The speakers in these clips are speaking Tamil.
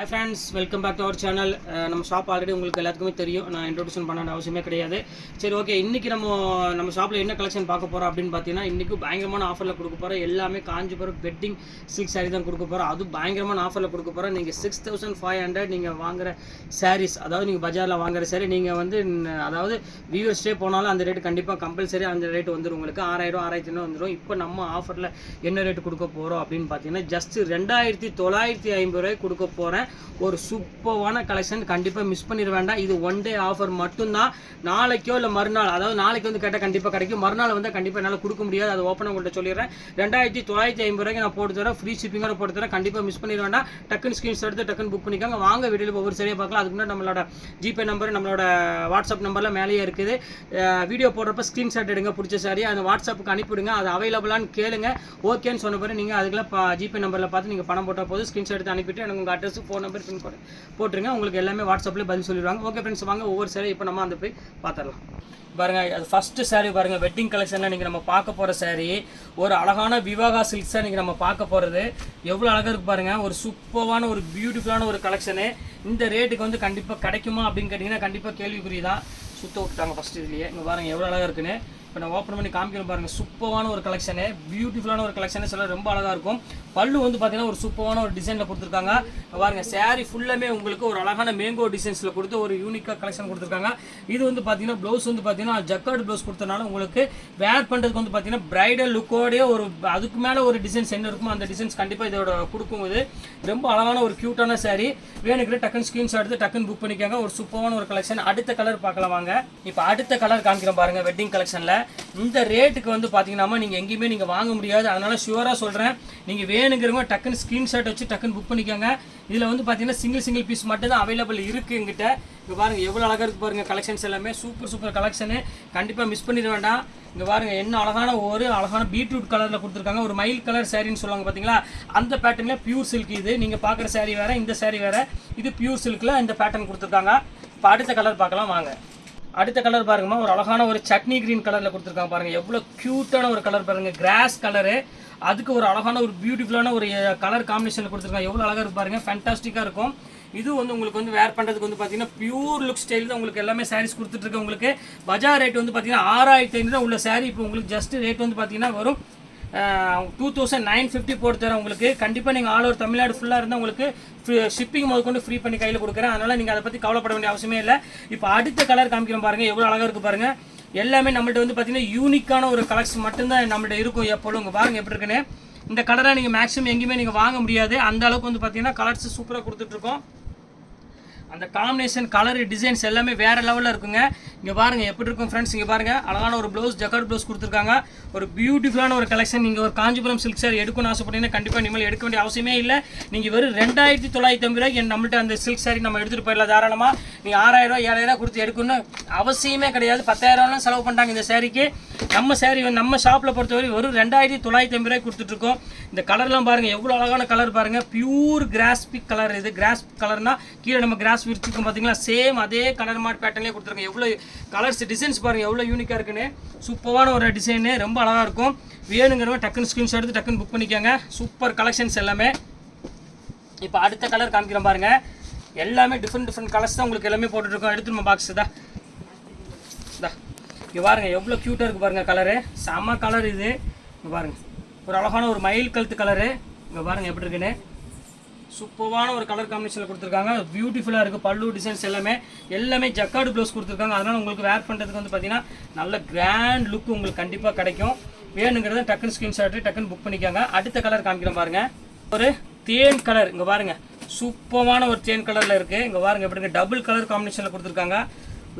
hi friends welcome back to our channel நம்ம ஷாப் ஆல்ரெடி உங்களுக்கு எல்லாத்துக்குமே தெரியும். நான் இன்ட்ரோடியூஷன் பண்ண அவசியமே கிடையாது. சரி ஓகே இன்றைக்கி நம்ம நம்ம ஷாப்பில் என்ன கலெக்ஷன் பார்க்க போகிறோம் அப்படின்னு பார்த்தீங்கன்னா இன்றைக்கும் பயங்கரமான ஆஃபரில் கொடுக்க போகிறோம் எல்லாமே காஞ்சிபுரம் வெட்டிங் சில்க் சாரீ தான் கொடுக்க போகிறோம் அது பயங்கரமான ஆஃபரில் கொடுக்க போகிறோம் நீங்கள் சிக்ஸ் தௌசண்ட் ஃபைவ் ஹண்ட்ரட் நீங்கள் வாங்குற சாரீஸ் அதாவது நீங்கள் பஜாரில் வாங்குற சாரி நீங்கள் வந்து அதாவது வியூவர்ஸ்டே போனாலும் அந்த ரேட்டு கண்டிப்பாக கம்பல்சரி அந்த ரேட்டு வந்துடும் உங்களுக்கு. ஆறாயிரம் ஆறாயிரத்தி ஐநூறு வந்துடும் இப்போ நம்ம ஆஃபரில் என்ன ரேட்டு கொடுக்க போகிறோம் அப்படின்னு பார்த்தீங்கன்னா ஜஸ்ட் ரெண்டாயிரத்தி தொள்ளாயிரத்தி ஐம்பது ரூபாய்க்கு கொடுக்க போகிறேன் ஒரு சூப்பரான கலெக்ஷன் கண்டிப்பாக மிஸ் பண்ணிட வேண்டாம். இது ஒன் டே ஆஃபர் மட்டும்தான். நாளைக்கோ இல்லை மறுநாள் அதாவது நாளைக்கு வந்து கேட்டால் கண்டிப்பாக கிடைக்கும். மறுநாள் வந்து கண்டிப்பாக என்னால் கொடுக்க முடியாது. அது ஓப்பனாக உங்கள்கிட்ட சொல்லிடுறேன். ரெண்டாயிரத்தி தொள்ளாயிரத்தி ஐம்பது ரூபாய்க்கு நான் போட்டு தரேன். ஃப்ரீ ஷிப்பிங்கோட போட்டு தரேன். கண்டிப்பாக மிஸ் பண்ணிட வேண்டாம். டக்குன்னு ஸ்க்ரீன்ஸ் எடுத்து டக்குன்னு புக் பண்ணிக்கோங்க. வாங்க வீடியோவில் ஒவ்வொரு சரியாக பார்க்கலாம். அதுக்கு முன்னாடி நம்மளோட ஜிபே நம்பர் நம்மளோட வாட்ஸ்அப் நம்பர்லாம் மேலேயே இருக்குது. வீடியோ போடுறப்ப ஸ்க்ரீன்ஷாட் எடுங்க பிடிச்ச சாரி அந்த வாட்ஸ்அப்புக்கு அனுப்பிவிடுங்க. அது அவைலபிளான்னு கேளுங்க. ஓகேன்னு சொன்ன பிறகு நீங்கள் அதுக்குள்ள ஜிபே நம்பரில் பார்த்து நீங்கள் பணம் போட்டால் போதும். ஸ்க்ரீன்ஷாட் எடுத்து அனுப்பிட்டு எனக்கு உங்கள் address phone number pin code போட்டுருங்க. உங்களுக்கு எல்லாமே வாட்ஸ்அப்பில் பதில் சொல்லிடுவாங்க. ஓகே ஃப்ரெண்ட்ஸ் வாங்க. ஒவ்வொரு சாரி இப்போ நம்ம அந்த போய் பார்த்துடலாம் பாருங்கள் அது ஃபஸ்ட்டு சாரீ பாருங்க. வெட்டிங் கலெக்ஷனில் நீங்க நம்ம பார்க்க போகிற சாரீ ஒரு அழகான விவாகா சில்க்ஸ் இன்றைக்கி நம்ம பார்க்க போகிறது எவ்வளோ அழகாக இருக்கு பாருங்க. ஒரு சூப்பரான ஒரு பியூட்டிஃபுல்லான ஒரு கலெக்ஷனு இந்த ரேட்டுக்கு வந்து கண்டிப்பாக கிடைக்குமா அப்படின்னு கேட்டிங்கன்னா கண்டிப்பாக கேள்விக்குறி தான் சுத்த விட்டுட்டாங்க ஃபஸ்ட்டு இதுலேயே. இங்கே பாருங்கள் எவ்வளோ அழகாக இருக்குன்னு. இப்போ நான் ஓப்பன் பண்ணி காமிக்கிறேன் பாருங்கள் சூப்பரான ஒரு கலெக்ஷனு பியூட்டிஃபுல்லான ஒரு கலெக்ஷனு சில ரொம்ப அழகாக இருக்கும். பல்லு வந்து பார்த்தீங்கன்னா ஒரு சூப்பரான ஒரு டிசைனில் கொடுத்துருக்காங்க. பாருங்கள் பாருங்க ஃபுல்லாமே உங்களுக்கு ஒரு அழகான மேங்கோ டிசைன்ஸில் கொடுத்து ஒரு யூனிக்காக கலெக்ஷன் கொடுத்துருக்காங்க. இது வந்து பார்த்தீங்கன்னா ப்ளவுஸ் வந்து பார்த்தீங்கன்னா ஜக்கார்டு ப்ளவுஸ் கொடுத்தனால உங்களுக்கு வேர் பண்ணுறதுக்கு வந்து பார்த்தீங்கன்னா பிரைடல் லுக்கோடய ஒரு அதுக்கு மேலே ஒரு டிசைன்ஸ் என்ன இருக்குமோ அந்த டிசைன்ஸ் கண்டிப்பாக இதோட கொடுக்கும் இது. ரொம்ப அழகான ஒரு க்யூட்டான saree. வேணுக்கிற டக்குன்னு ஸ்க்ரீன்ஷாட் எடுத்து டக்குன்னு புக் பண்ணிக்கோங்க. ஒரு சூப்பரான ஒரு கலெக்ஷன் அடுத்த கலர் பார்க்கலாம் வாங்க. இப்போ அடுத்த கலர் காமிக்கிறோம் பாருங்கள் வெட்டிங் கலெக்ஷனில் இந்த ரேட்டுக்கு வந்து பார்த்தீங்கன்னா நீங்கள் எங்கேயுமே நீங்கள் வாங்க முடியாது. அதனால் ஷுவராக சொல்கிறேன் நீங்கள் வேணுங்கிறவங்க டக்குன்னு ஸ்க்ரீன்ஷாட் வச்சு டக்குன்னு புக் பண்ணிக்கோங்க. இதில் வந்து பார்த்தீங்கன்னா சிங்கிள் சிங்கிள் பீஸ் மட்டும் தான் அவைலபிள் இருக்குது எங்கிட்ட இங்கே பாருங்கள் எவ்வளோ அழகாக இருக்குது பாருங்கள் கலெக்ஷன்ஸ் எல்லாமே. சூப்பர் சூப்பர் கலெக்ஷனு கண்டிப்பாக மிஸ் பண்ணிட வேண்டாம். இங்கே பாருங்கள் என்ன அழகான ஒரு அழகான பீட்ரூட் கலரில் கொடுத்துருக்காங்க. ஒரு மயில் கலர் சாரின்னு சொல்லுவாங்க பார்த்தீங்களா அந்த பேட்டர்னில் பியூர் சில்க் இது. நீங்கள் பார்க்குற saree வேறு இந்த சேரீ வேறு. இது பியூர் சில்கில் இந்த பேட்டர்ன் கொடுத்துருக்காங்க. இப்போ அடுத்த கலர் பார்க்கலாம் வாங்க. அடுத்த கலர் பாருங்கம்மா. ஒரு அழகான ஒரு சட்னி கிரீன் கலரில் கொடுத்துருக்காங்க பாருங்கள் எவ்வளோ க்யூட்டான ஒரு கலர் பாருங்கள் கிராஸ் கலரு அதுக்கு ஒரு அழகான ஒரு பியூட்டிஃபுல்லான ஒரு கலர் காம்பினேஷனில் கொடுத்துருக்காங்க. எவ்வளோ அழகாக இருக்கு பாருங்கள் ஃபேன்டாஸ்டிக்காக இருக்கும். இது வந்து உங்களுக்கு வந்து வேர் பண்ணுறதுக்கு வந்து பார்த்தீங்கன்னா பியூர் லுக் ஸ்டைல் தான் உங்களுக்கு எல்லாமே சாரீஸ் கொடுத்துட்ருக்கு உங்களுக்கு. பஜார் ரேட் வந்து பார்த்தீங்கன்னா ஆறாயிரத்தி ஐநூறு உள்ள சாரீ இப்போ உங்களுக்கு ஜஸ்ட் ரேட் வந்து பார்த்தீங்கன்னா வரும் டூ தௌசண்ட் நைன் ஃபிஃப்டி போட்டு தரேன் உங்களுக்கு. கண்டிப்பாக நீங்கள் ஆல் ஓவர் தமிழ்நாடு ஃபுல்லாக இருந்தால் உங்களுக்கு ஷிப்பிங் முதல் கொண்டு ஃப்ரீ பண்ணி கையில் கொடுக்குறேன். அதனால் நீங்கள் அதை பற்றி கவலைப்பட வேண்டிய அவசியமே இல்லை. இப்போ அடுத்த கலர் காமிக்கிறேன் பாருங்கள் எவ்வளோ அழகாக இருக்குது பாருங்கள் எல்லாமே நம்மள்ட்ட வந்து பார்த்தீங்கன்னா யூனிக்கான ஒரு கலெக்ஷன் மட்டும்தான் நம்மள்ட்ட இருக்கும் எப்பொழுதும் உங்கள் பாருங்கள் எப்படி இருக்குன்னு. இந்த கலரை நீங்கள் மேக்ஸிமம் எங்கேயுமே நீங்கள் வாங்க முடியாது. அந்த அளவுக்கு வந்து பார்த்தீங்கன்னா கலர்ஸ் சூப்பராக கொடுத்துட்ருக்கோம் அந்த காம்பினேஷன் கலர் டிசைன்ஸ் எல்லாமே வேறு லெவலில் இருக்குங்க. இங்கே பாருங்கள் எப்படி இருக்கும் ஃப்ரெண்ட்ஸ் இங்கே பாருங்கள் அழகான ஒரு ப்ளவுஸ் ஜக்கார்ட் ப்ளவுஸ் கொடுத்துருக்காங்க. ஒரு பியூட்டிஃபுல்லான ஒரு கலெக்ஷன் நீங்கள் ஒரு காஞ்சிபுரம் சில்க் சார் எடுக்கணும்னு ஆசைப்பட்டீங்கன்னா கண்டிப்பாக இனிமேல் எடுக்க வேண்டிய அவசியமே இல்லை. நீங்கள் வெறும் ரெண்டாயிரத்தி தொள்ளாயிரத்தி ஐம்பது ரூபாய்க்கு நம்மள்ட்ட அந்த சில்க் சாரி நம்ம எடுத்துகிட்டு போயிடலாம் தாராளமாக நீங்கள் ஆறாயிரம் ரூபா ஏழாயிரம் கொடுத்து எடுக்கணும்னு அவசியமே கிடையாது. பத்தாயிரம்லாம் செலவு பண்ணிட்டாங்க இந்த சாரிக்கு நம்ம சாரி நம்ம ஷாப்பில் பொறுத்தவரை வெறும் ரெண்டாயிரத்தி தொள்ளாயிரத்தி ஐம்பது ரூபாய் கொடுத்துட்ருக்கோம். இந்த கலர்லாம் பாருங்கள் எவ்வளோ அழகான கலர் பாருங்கள் பியூர் கிராஸ்பிக் கலர் இது. கிராஸ் கலர்னால் கீழே நம்ம கிராஸ் விரிச்சிருக்கோம் பார்த்தீங்களா சேம் அதே கலர் மாட் பேட்டர்லேயே கொடுத்துருக்கோம். எவ்வளோ கலர்ஸ் டிசைன்ஸ் பாருங்கள் எவ்வளோ யூனிக்காக இருக்குன்னு. சூப்பரான ஒரு டிசைனு ரொம்ப அழகாக இருக்கும். வேணுங்கிறவங்க டக்குன்னு ஸ்க்ரீன்ஷாட் எடுத்து டக்குன்னு புக் பண்ணிக்கோங்க. சூப்பர் கலெக்ஷன்ஸ் எல்லாமே. இப்போ அடுத்த கலர் காமிக்கிறேன் பாருங்கள் எல்லாமே டிஃப்ரெண்ட் டிஃப்ரெண்ட் கலர்ஸ் தான் உங்களுக்கு எல்லாமே போட்டுட்ருக்கோம். எடுத்துருமா பாக்ஸ் தான் இங்கே பாருங்கள் எவ்வளோ க்யூட்டாக இருக்குது பாருங்கள் கலரு செம்ம கலர் இது. இங்கே பாருங்கள் ஒரு அழகான ஒரு மயில் கழுத்து கலரு இங்கே பாருங்கள் எப்படி இருக்குன்னு. சூப்பரான ஒரு கலர் காம்பினேஷனில் கொடுத்துருக்காங்க. பியூட்டிஃபுல்லாக இருக்குது பல்லு டிசைன்ஸ் எல்லாமே. எல்லாமே ஜக்காடு ப்ளவுஸ் கொடுத்துருக்காங்க. அதனால் உங்களுக்கு வேர் பண்ணுறதுக்கு வந்து பார்த்தீங்கன்னா நல்ல கிராண்ட் லுக் உங்களுக்கு கண்டிப்பாக கிடைக்கும். வேணுங்கிறத டக்குன்னு ஸ்க்ரீன்ஷாட்டு டக்குன்னு புக் பண்ணிக்காங்க. அடுத்த கலர் காமிக்கிறேன் பாருங்கள் ஒரு தேன் கலர் இங்கே பாருங்க. சூப்பரான ஒரு தேன் கலரில் இருக்குது இங்கே பாருங்க எப்படிங்க டபுள் கலர் காம்பினேஷனில் கொடுத்துருக்காங்க.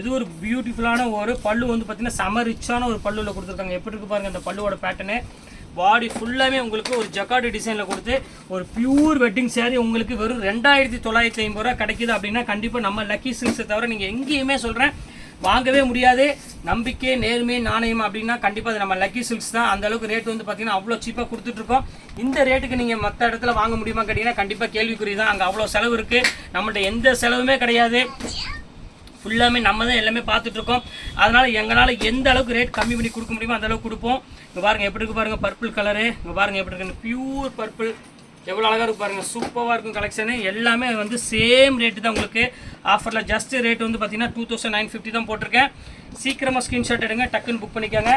இது ஒரு பியூட்டிஃபுல்லான ஒரு பல்லு வந்து பார்த்தீங்கன்னா செம ரிச்சான ஒரு பல்லுவில் கொடுத்துருக்காங்க. எப்படி இருக்கு பாருங்க இந்த பல்லுவோட பேட்டர்னு பாடி ஃபுல்லாமே உங்களுக்கு ஒரு ஜக்காடு டிசைனில் கொடுத்து ஒரு பியூர் வெட்டிங் சேரீ உங்களுக்கு வெறும் ரெண்டாயிரத்தி தொள்ளாயிரத்தி ஐம்பது ரூபா கிடைக்குது அப்படின்னா கண்டிப்பாக நம்ம லக்கி சில்க்ஸை தவிர நீங்கள் எங்கேயுமே சொல்கிறேன் வாங்கவே முடியாது நம்பிக்கை நேர்மை நாணயம் அப்படின்னா கண்டிப்பாக அது நம்ம லக்கி சில்க்ஸ் தான் அந்த அளவுக்கு ரேட் வந்து பார்த்தீங்கன்னா அவ்வளோ சீப்பாக கொடுத்துட்ருக்கோம் இந்த ரேட்டுக்கு நீங்கள் மற்ற இடத்துல வாங்க முடியுமா கேட்டிங்கன்னா கண்டிப்பாக கேள்விக்குறி தான். அங்கே அவ்வளோ செலவு இருக்குது நம்மள்ட்ட எந்த செலவுமே கிடையாது. ஃபுல்லாமே நம்ம தான் எல்லாமே பார்த்துட்ருக்கோம். அதனால் எங்களால் எந்த அளவுக்கு ரேட் கம்மி பண்ணி கொடுக்க முடியுமோ அந்தளவுக்கு கொடுப்போம். இங்கே பாருங்கள் எப்படி இருக்குது பாருங்கள் பர்பிள் கலரு இங்கே பாருங்கள் எப்படி இருக்கு பியூர் பர்பிள் எவ்வளோ அழகாக இருக்கும் பாருங்க சூப்பராக இருக்கும் கலெக்ஷனு எல்லாமே வந்து சேம் ரேட்டு தான் உங்களுக்கு ஆஃபரில் ஜஸ்ட் ரேட் வந்து பார்த்தீங்கன்னா டூ தௌசண்ட் நைன் ஃபிஃப்டி தான் போட்டிருக்கேன். சீக்கிரமாக ஸ்க்ரீன்ஷாட் எடுங்க டக்குன்னு புக் பண்ணிக்கோங்க.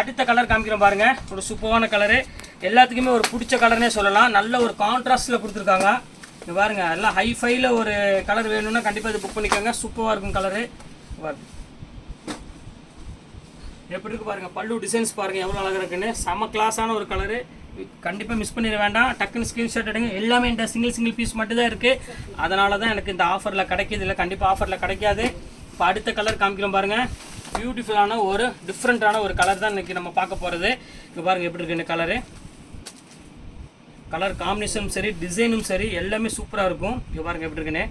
அடுத்த கலர் காமிக்கிறேன் பாருங்கள் ஒரு சூப்பரான கலரு எல்லாத்துக்குமே ஒரு பிடிச்ச கலர்னே சொல்லலாம். நல்ல ஒரு கான்ட்ராஸ்டில் கொடுத்துருக்காங்க. இங்கே பாருங்க எல்லாம் ஹைஃபைல ஒரு கலர் வேணும்னா கண்டிப்பாக இது புக் பண்ணிக்கோங்க. சூப்பராக இருக்கும் கலரு பாருங்க. எப்படி இருக்கு பாருங்க பல்லு டிசைன்ஸ் பாருங்க எவ்வளோ அழகாக இருக்குன்னு. செம கிளாஸான ஒரு கலரு கண்டிப்பாக மிஸ் பண்ணிட வேண்டாம். டக்குன்னு ஸ்க்ரீன்ஷாட் எடுங்க. எல்லாமே இந்த சிங்கிள் சிங்கிள் பீஸ் மட்டும்தான் இருக்குது அதனால தான் எனக்கு இந்த ஆஃபரில் கிடைக்கிது இல்லை கண்டிப்பாக ஆஃபரில் கிடைக்காது. இப்போ அடுத்த கலர் காமிக்கிறோம் பாருங்கள் பியூட்டிஃபுல்லான ஒரு டிஃப்ரெண்ட்டான ஒரு கலர் தான் இன்றைக்கி நம்ம பார்க்க போகிறது இங்கே பாருங்கள் எப்படி இருக்கு இந்த கலரு கலர் காம்பினேஷனும் சரி டிசைனும் சரி எல்லாமே சூப்பராக இருக்கும். இங்கே பாருங்கள் எப்படி இருக்குன்னு.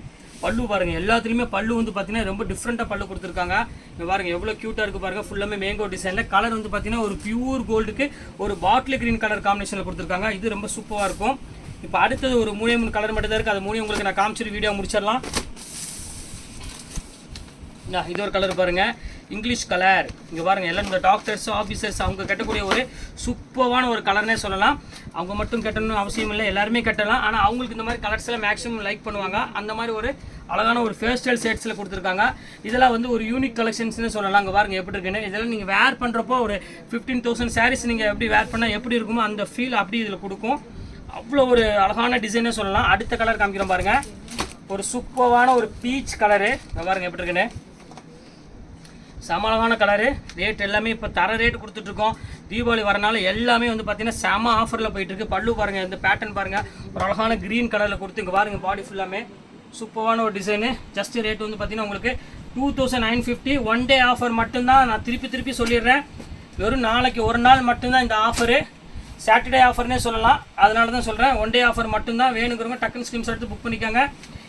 பல்லு பாருங்கள் எல்லாத்துலேயுமே பல்லு வந்து பார்த்தீங்கன்னா ரொம்ப டிஃப்ரெண்ட்டாக பல்லு கொடுத்துருக்காங்க. இங்கே பாருங்கள் எவ்வளோ க்யூட்டாக இருக்குது பாருங்கள் ஃபுல்லாமே மேங்கோ டிசைனில் கலர் வந்து பார்த்தீங்கன்னா ஒரு பியூர் கோல்டுக்கு ஒரு பாட்டில் கிரீன் கலர் காம்பினேஷனில் கொடுத்துருக்காங்க. இது ரொம்ப சூப்பராக இருக்கும். இப்போ அடுத்தது ஒரு மூணே மூணு கலர் மட்டும் தான் இருக்குது அது மூணு உங்களுக்கு நான் காமிச்சிட்டு வீடியோ முடிச்சிடலாம். இது ஒரு கலர் பாருங்கள் இங்கிலீஷ் கலர். இங்கே பாருங்கள் எல்லாம் இந்த டாக்டர்ஸ் ஆஃபீஸர்ஸ் அவங்க கட்டக்கூடிய ஒரு சூப்பரான ஒரு கலர்னே சொல்லலாம். அவங்க மட்டும் கட்டணும்னு அவசியம் இல்லை எல்லாருமே கட்டலாம். ஆனால் அவங்களுக்கு இந்த மாதிரி கலர்ஸ் எல்லாம் மேக்ஸிமம் லைக் பண்ணுவாங்க. அந்த மாதிரி ஒரு அழகான ஒரு ஃபேஸ்டல் ஷேட்ஸில் செட்ஸில் கொடுத்துருக்காங்க. இதெல்லாம் வந்து ஒரு யூனிக் கலெக்ஷன்ஸ்னு சொல்லலாம். அங்கே பாருங்க எப்படி இருக்குன்னு. இதெல்லாம் நீங்கள் வேர் பண்ணுறப்போ ஒரு ஃபிஃப்டீன் தௌசண்ட் சாரீஸ் நீங்கள் எப்படி வேர் பண்ணால் எப்படி இருக்குமோ அந்த ஃபீல் அப்படி இதில் கொடுக்கும். அவ்வளோ ஒரு அழகான டிசைனே சொல்லலாம். அடுத்த கலர் காமிக்கிறோம் பாருங்கள் ஒரு சூப்பரான ஒரு பீச் கலரு பாருங்கள் பாருங்க எப்படி இருக்குன்னு. செம அழகான கலரு. ரேட் எல்லாமே இப்போ தர ரேட் கொடுத்துட்ருக்கோம். தீபாவளி வரனால எல்லாமே வந்து பார்த்தீங்கன்னா செம ஆஃபரில் போயிட்டுருக்கு பல்லு பாருங்கள் இந்த பேட்டர்ன் பாருங்கள் ஒரு அழகான க்ரீன் கலரில் கொடுத்து இங்கே பாருங்கள் பாடி ஃபுல்லாமே சூப்பரான ஒரு டிசைனு ஜஸ்ட் ரேட் வந்து பார்த்தீங்கன்னா உங்களுக்கு two thousand nine fifty one day offer மட்டும்தான் நான் திருப்பி திருப்பி சொல்லிடுறேன். வெறும் நாளைக்கு ஒரு நாள் மட்டும்தான் இந்த ஆஃபரு சாட்டர்டே ஆஃபர்னே சொல்லலாம். அதனால தான் சொல்கிறேன் ஒன் டே ஆஃபர் மட்டும்தான் வேணுங்கிறவங்க டக்குன்னு ஸ்க்ரீன்ஸ் எடுத்து புக் பண்ணிக்கோங்க.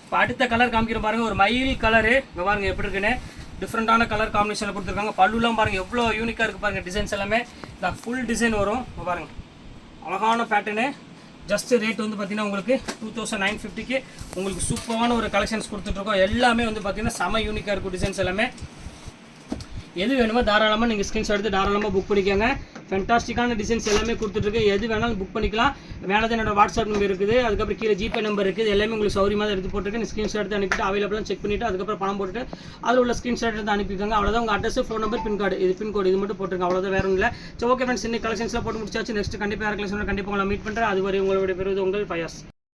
இப்போ அடுத்த கலர் காமிக்கிற பாருங்கள் ஒரு மயில் கலரு இங்கே பாருங்கள் எப்படி இருக்குன்னு. டிஃப்ரெண்ட்டான கலர் காம்பினேஷனில் கொடுத்துருக்காங்க. பல்லுலாம் பாருங்கள் எவ்வளோ யூனிக்காக இருக்குது பாருங்கள் டிசைன்ஸ் எல்லாமே. இந்த ஃபுல் டிசைன் வரும். பாருங்கள் பாருங்க. அழகான பேட்டர்னு ஜஸ்ட் ரேட் வந்து பார்த்தீங்கன்னா உங்களுக்கு டூ தௌசண்ட் நைன் ஃபிஃப்டிக்கு உங்களுக்கு சூப்பரான ஒரு கலெக்ஷன்ஸ் கொடுத்துட்ருக்கோம். எல்லாமே வந்து பார்த்தீங்கன்னா செம யூனிக்காக இருக்கும் டிசைன்ஸ் எல்லாமே. எது வேணுமோ தாராளமாக நீங்கள் ஸ்கிரீன்ஷாட் எடுத்து தாராளமாக புக் பண்ணிக்கோங்க. ஃபென்டாஸ்டிக்கான டிசைன்ஸ் எல்லாமே கொடுத்துட்ருக்கு எது வேணாலும் புக் பண்ணிக்கலாம். மேலே என்னோட வாட்ஸ்அப் நம்பர் இருக்குது. அதுக்கப்புறம் கீழே ஜிபே நம்பர் இருக்குது. எல்லாமே உங்களுக்கு சௌரியமாக எடுத்து போட்டுருக்கு ஸ்க்ரீன்ஷாட் எடுத்து அனுப்பிட்டு அவைலபிளாக செக் பண்ணிவிட்டு அதுக்கப்புறம் பணம் போட்டுட்டு அதில் உள்ள ஸ்க்ரீன்ஷாட் எடுத்து அனுப்பிக்கோங்க. அவ்வளோதான் உங்கள் address phone number pin card இது பின் கோடு இது மட்டும் போட்டுருங்க அவ்வளோதான் வேறு ஒன்றும் இல்லை ஸோ ஓகே ஃப்ரெண்ட்ஸ் இன்னைக்கு கலெக்ஷன்ஸில் போட்டு முடிச்சாச்சு. நெக்ஸ்ட் கண்டிப்பாக கலெக்ஷன் கண்டிப்பாக உங்களை மீட் பண்ணுறேன் அது வரை உங்களுடைய பெறுவது உங்கள் ஃபயர்ஸ்